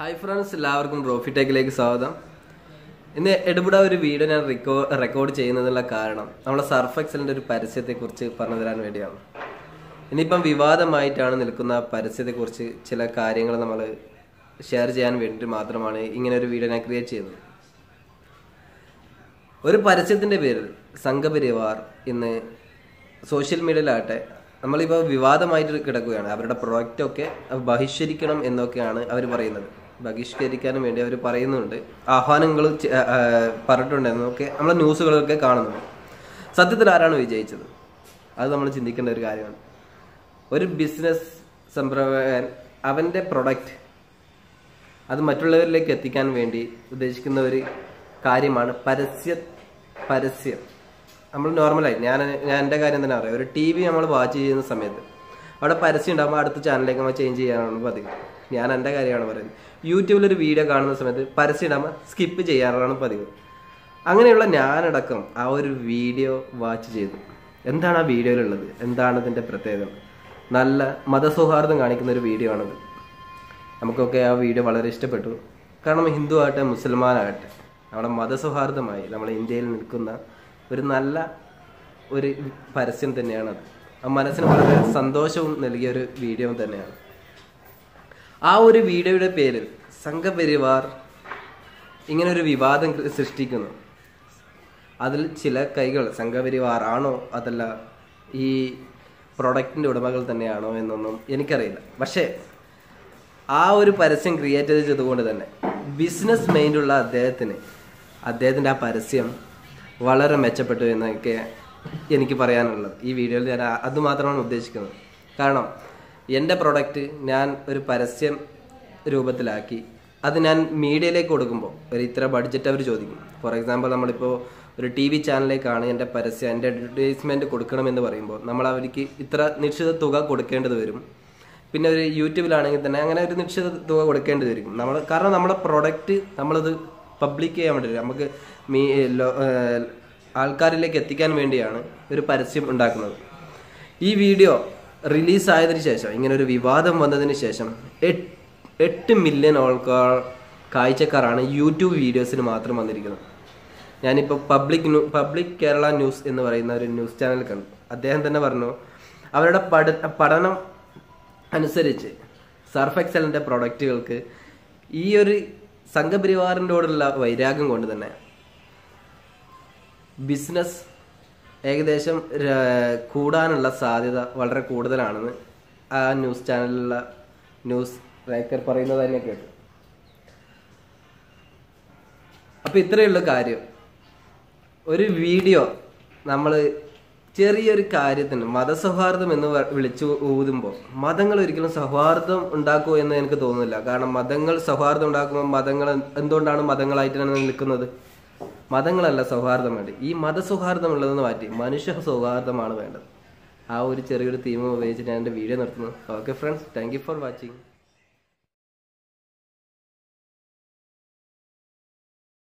Hi friends എല്ലാവർക്കും റോഫി ടെക്കിലേക്ക് സ്വാഗതം. ഇന്ന് എടുപുട ഒരു വീഡിയോ ഞാൻ റെക്കോ റെക്കോർഡ് ചെയ്യുന്നതിനുള്ള കാരണം നമ്മളെ സർഫ് എക്സലിന്റെ ഒരു പരസ്യത്തെക്കുറിച്ച് പറഞ്ഞു തരാൻ വേണ്ടിയാണ്. ഇനിയിപ്പം വിവാദമായിട്ടാണ് നിൽക്കുന്ന പരസ്യത്തെക്കുറിച്ച് ചില കാര്യങ്ങൾ നമ്മൾ ഷെയർ ചെയ്യാൻ വേണ്ടിയിട്ട് മാത്രമാണ് ഇങ്ങനെ ഒരു വീഡിയോ ഞാൻ ക്രിയേറ്റ് ചെയ്തത് ഒരു പരസ്യത്തിന്റെ പേരിൽ സംഘപരിവാർ ഇന്ന് സോഷ്യൽ മീഡിയയിലാകട്ടെ നമ്മളിപ്പോൾ വിവാദമായിട്ട് കിടക്കുകയാണ്. അവരുടെ പ്രൊഡക്റ്റ് ഒക്കെ ബഹിഷ്കരിക്കണം എന്നൊക്കെയാണ് അവർ പറയുന്നത്. ബഹിഷ്കരിക്കാനും വേണ്ടി അവർ പറയുന്നുണ്ട്. ആഹ്വാനങ്ങൾ പറഞ്ഞിട്ടുണ്ടെന്നൊക്കെ നമ്മളെ ന്യൂസുകളൊക്കെ കാണുന്നുണ്ട്. സത്യത്തിൽ ആരാണ് വിജയിച്ചത്? അത് നമ്മൾ ചിന്തിക്കേണ്ട ഒരു കാര്യമാണ്. ഒരു ബിസിനസ് സംരംഭകൻ അവന്റെ പ്രൊഡക്റ്റ് അത് മറ്റുള്ളവരിലേക്ക് എത്തിക്കാൻ വേണ്ടി ഉദ്ദേശിക്കുന്ന ഒരു കാര്യമാണ് പരസ്യ പരസ്യം. നമ്മൾ നോർമലായി ഞാൻ ഞാൻ എന്റെ കാര്യം തന്നെ പറയാം. ഒരു ടി വി നമ്മൾ വാച്ച് ചെയ്യുന്ന സമയത്ത് അവിടെ പരസ്യം ഉണ്ടാകുമ്പോൾ അടുത്ത ചാനലിലേക്ക് നമ്മൾ ചേഞ്ച് ചെയ്യാനാണ് പതിവ്. ഞാൻ എന്റെ കാര്യമാണ് പറയുന്നത്. യൂട്യൂബിൽ ഒരു വീഡിയോ കാണുന്ന സമയത്ത് പരസ്യം സ്കിപ്പ് ചെയ്യാറാണ് പതിവ്. അങ്ങനെയുള്ള ഞാനടക്കം ആ ഒരു വീഡിയോ വാച്ച് ചെയ്തു. എന്താണ് ആ വീഡിയോയിലുള്ളത്? എന്താണ് ഇതിന്റെ പ്രത്യേകത? നല്ല മതസൗഹാർദ്ദം കാണിക്കുന്ന ഒരു വീഡിയോ ആണത്. നമുക്കൊക്കെ ആ വീഡിയോ വളരെ ഇഷ്ടപ്പെട്ടു. കാരണം ഹിന്ദു ആകട്ടെ മുസൽമാനാകട്ടെ നമ്മുടെ മതസൗഹാർദ്ദമായി നമ്മുടെ ഇന്ത്യയിൽ നിൽക്കുന്ന ഒരു നല്ല ഒരു പരസ്യം തന്നെയാണത്. ആ മനസ്സിന് വളരെ സന്തോഷവും നൽകിയ ഒരു വീഡിയോ തന്നെയാണ്. ആ ഒരു വീഡിയോയുടെ പേരിൽ സംഘപരിവാർ ഇങ്ങനെ ഒരു വിവാദം സൃഷ്ടിക്കുന്നു. അതിൽ ചില കൈകൾ സംഘപരിവാർ ആണോ അതല്ല ഈ പ്രൊഡക്റ്റിന്റെ ഉടമകൾ തന്നെയാണോ എന്നൊന്നും എനിക്കറിയില്ല. പക്ഷേ ആ ഒരു പരസ്യം ക്രിയേറ്റ് ചെയ്തുകൊണ്ട് തന്നെ ബിസിനസ് മൈൻഡുള്ള അദ്ദേഹത്തിന് അദ്ദേഹത്തിന്റെ ആ പരസ്യം വളരെ മെച്ചപ്പെട്ടു എന്നൊക്കെ എനിക്ക് പറയാനുള്ളത്. ഈ വീഡിയോയിൽ ഞാൻ അതുമാത്രമാണ് അത് മാത്രമാണ് ഉദ്ദേശിക്കുന്നത്. കാരണം എന്റെ പ്രൊഡക്റ്റ് ഞാൻ ഒരു പരസ്യം രൂപത്തിലാക്കി. അത് ഞാൻ മീഡിയയിലേക്ക് കൊടുക്കുമ്പോൾ ഒരു ഇത്ര ബഡ്ജറ്റ് അവർ ചോദിക്കും. ഫോർ എക്സാമ്പിൾ നമ്മളിപ്പോൾ ഒരു ടി വി ചാനലിലേക്കാണ് എന്റെ പരസ്യം എന്റെ അഡ്വർടൈസ്മെന്റ് കൊടുക്കണമെന്ന് പറയുമ്പോൾ നമ്മൾ അവർക്ക് ഇത്ര നിശ്ചിത തുക കൊടുക്കേണ്ടത് വരും. പിന്നെ ഒരു യൂട്യൂബിലാണെങ്കിൽ തന്നെ അങ്ങനെ ഒരു നിശ്ചിത തുക കൊടുക്കേണ്ടി വരും. നമ്മൾ കാരണം നമ്മുടെ പ്രൊഡക്റ്റ് നമ്മളത് പബ്ലിക് ചെയ്യാൻ വേണ്ടി നമുക്ക് മീ ആൾക്കാരിലേക്ക് എത്തിക്കാൻ വേണ്ടിയാണ് ഒരു പരസ്യം ഉണ്ടാക്കുന്നത്. ഈ വീഡിയോ റിലീസ് ആയതിനു ശേഷം ഇങ്ങനെ ഒരു വിവാദം വന്നതിന് ശേഷം എട്ട് മില്യൺ ആൾക്കാർ കാഴ്ചക്കാരാണ് യൂട്യൂബ് വീഡിയോസിന് മാത്രം വന്നിരിക്കുന്നത്. ഞാനിപ്പോൾ പബ്ലിക് പബ്ലിക് കേരള ന്യൂസ് എന്ന് പറയുന്ന ഒരു ന്യൂസ് ചാനൽ കണ്ടു. അദ്ദേഹം തന്നെ പറഞ്ഞു അവരുടെ പഠ പഠനം അനുസരിച്ച് സർഫ് എക്സലിന്റെ പ്രൊഡക്റ്റുകൾക്ക് ഈ ഒരു സംഘപരിവാറിന്റെയോടുള്ള വൈരാഗ്യം കൊണ്ട് തന്നെ ബിസിനസ് ഏകദേശം കൂടാനുള്ള സാധ്യത വളരെ കൂടുതലാണെന്ന് ആ ന്യൂസ് ചാനലിലുള്ള ന്യൂസ് റേക്കർ പറയുന്നത് തന്നെ കേട്ടു. അപ്പൊ ഇത്രയുള്ള കാര്യം. ഒരു വീഡിയോ നമ്മൾ ചെറിയൊരു കാര്യത്തിന് മതസൗഹാർദ്ദം എന്ന് വിളിച്ചു ഊതുമ്പോൾ മതങ്ങൾ ഒരിക്കലും സൗഹാർദ്ദം ഉണ്ടാക്കുമോ എന്ന് എനിക്ക് തോന്നുന്നില്ല. കാരണം മതങ്ങൾ സൗഹാർദ്ദം ഉണ്ടാക്കുമ്പോൾ മതങ്ങൾ എന്തുകൊണ്ടാണ് മതങ്ങളായിട്ട് തന്നെ നിൽക്കുന്നത് മതങ്ങളല്ല സൗഹാർദ്ദം വേണ്ടത്. ഈ മതസൗഹാർദ്ദം ഉള്ളതെന്ന് മാറ്റി. മനുഷ്യ സൗഹാർദ്ദമാണ് വേണ്ടത്. ആ ഒരു ചെറിയൊരു തീം ഉപയോഗിച്ച് ഞാൻ എന്റെ വീഡിയോ നിർത്തുന്നു. Okay friends thank for watching